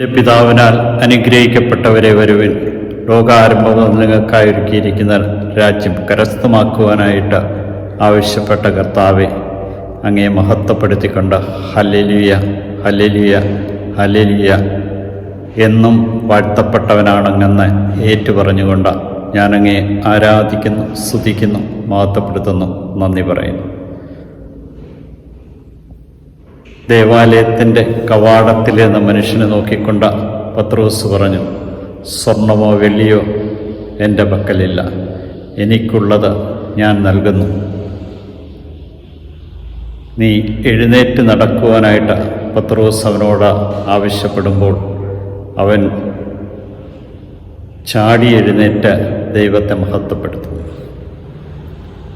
എന്റെ പിതാവിനാൽ അനുഗ്രഹിക്കപ്പെട്ടവരെ വരുവിൻ. ലോകാരംഭം നിങ്ങൾക്കായി ഒരുക്കിയിരിക്കുന്ന രാജ്യം കരസ്ഥമാക്കുവാനായിട്ട് ആവശ്യപ്പെട്ട കർത്താവെ അങ്ങേ മഹത്വപ്പെടുത്തിക്കൊണ്ട് ഹലലിയ ഹലലിയ ഹലലിയ എന്നും വാഴ്ത്തപ്പെട്ടവനാണെന്ന് ഏറ്റുപറഞ്ഞുകൊണ്ട് ഞാനങ്ങേ ആരാധിക്കുന്നു സ്തുതിക്കുന്നു മഹത്വപ്പെടുത്തുന്നു നന്ദി പറയുന്നു. ദേവാലയത്തിന്റെ കവാടത്തിൽ നിന്ന് മനുഷ്യനെ നോക്കിക്കൊണ്ട് പത്രോസ് പറഞ്ഞു സ്വർണമോ വെള്ളിയോ എന്റെ പക്കലില്ല. എനിക്കുള്ളത് ഞാൻ നൽകുന്നു. നീ എഴുന്നേറ്റ് നടക്കുവാനായിട്ട് പത്രോസ് അവനോട് ആവശ്യപ്പെടുമ്പോൾ അവൻ ചാടി എഴുന്നേറ്റ് ദൈവത്തെ മഹത്വപ്പെടുത്തും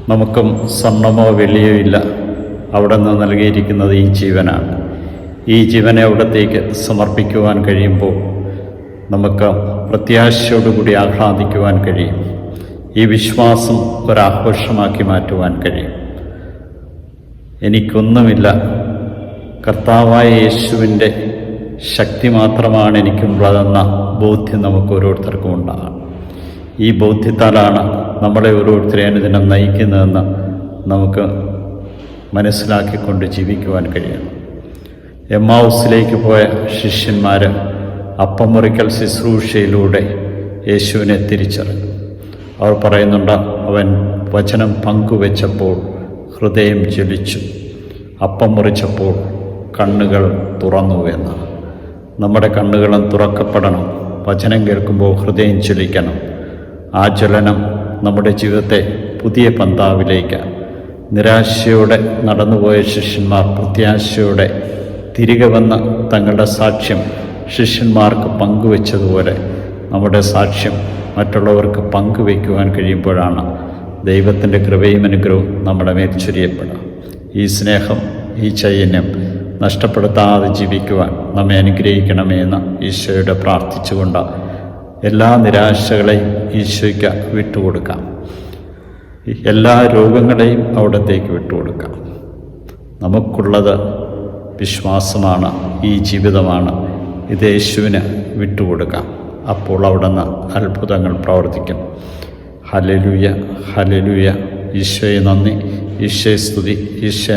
നമുക്കും സ്വർണമോ വെള്ളിയോ ഇല്ല. അവിടെ നിന്ന് നൽകിയിരിക്കുന്നത് ഈ ജീവനാണ്. ഈ ജീവനെ അവിടത്തേക്ക് സമർപ്പിക്കുവാൻ കഴിയുമ്പോൾ നമുക്ക് പ്രത്യാശയോടുകൂടി ആഹ്ലാദിക്കുവാൻ കഴിയും. ഈ വിശ്വാസം ഒരാഘോഷമാക്കി മാറ്റുവാൻ കഴിയും. എനിക്കൊന്നുമില്ല. കർത്താവായ യേശുവിന്റെ ശക്തി മാത്രമാണ് എനിക്കുള്ളതെന്ന ബോധ്യം നമുക്ക് ഓരോരുത്തർക്കും ഉണ്ടാകാം. ഈ ബോധ്യത്താലാണ് നമ്മളെ ഓരോരുത്തരെ അനുദിനം നയിക്കുന്നതെന്ന് നമുക്ക് മനസ്സിലാക്കിക്കൊണ്ട് ജീവിക്കുവാൻ കഴിയണം. എം ഹൗസിലേക്ക് പോയ ശിഷ്യന്മാർ അപ്പം മുറിക്കൽ ശുശ്രൂഷയിലൂടെ യേശുവിനെ തിരിച്ചറിഞ്ഞു. അവർ പറയുന്നുണ്ട് അവൻ വചനം പങ്കുവെച്ചപ്പോൾ ഹൃദയം ജ്വലിച്ചു. അപ്പം മുറിച്ചപ്പോൾ കണ്ണുകൾ തുറന്നു എന്നാണ്. നമ്മുടെ കണ്ണുകളും തുറക്കപ്പെടണം. വചനം കേൾക്കുമ്പോൾ ഹൃദയം ജ്വലിക്കണം. ആ ജ്വലനം നമ്മുടെ ജീവിതത്തെ പുതിയ പന്താവിലേക്ക് നിരാശയോടെ നടന്നുപോയ ശിഷ്യന്മാർ പ്രത്യാശയോടെ തിരികെ വന്ന തങ്ങളുടെ സാക്ഷ്യം ശിഷ്യന്മാർക്ക് പങ്കുവെച്ചതുപോലെ നമ്മുടെ സാക്ഷ്യം മറ്റുള്ളവർക്ക് പങ്കുവയ്ക്കുവാൻ കഴിയുമ്പോഴാണ് ദൈവത്തിന്റെ കൃപയും അനുഗ്രഹവും നമ്മുടെ മേൽ ചൊരിയപ്പെടുക. ഈ സ്നേഹം ഈ ചൈതന്യം നഷ്ടപ്പെടുത്താതെ ജീവിക്കുവാൻ നമ്മെ അനുഗ്രഹിക്കണമെന്ന് ഈശോയുടെ പ്രാർത്ഥിച്ചുകൊണ്ട് എല്ലാ നിരാശകളെയും ഈശോയ്ക്ക് വിട്ടുകൊടുക്കാം. എല്ലാ രോഗങ്ങളെയും അവിടത്തേക്ക് വിട്ടുകൊടുക്കാം. നമുക്കുള്ളത് വിശ്വാസമാണ് ഈ ജീവിതമാണ്. ഇത് യേശുവിന് വിട്ടുകൊടുക്കാം. അപ്പോൾ അവിടുന്ന് അത്ഭുതങ്ങൾ പ്രവർത്തിക്കും. ഹലലുയ ഹലലുയ ഈശോയെ നന്ദി. ഈശോയെ സ്തുതി. ഈശോ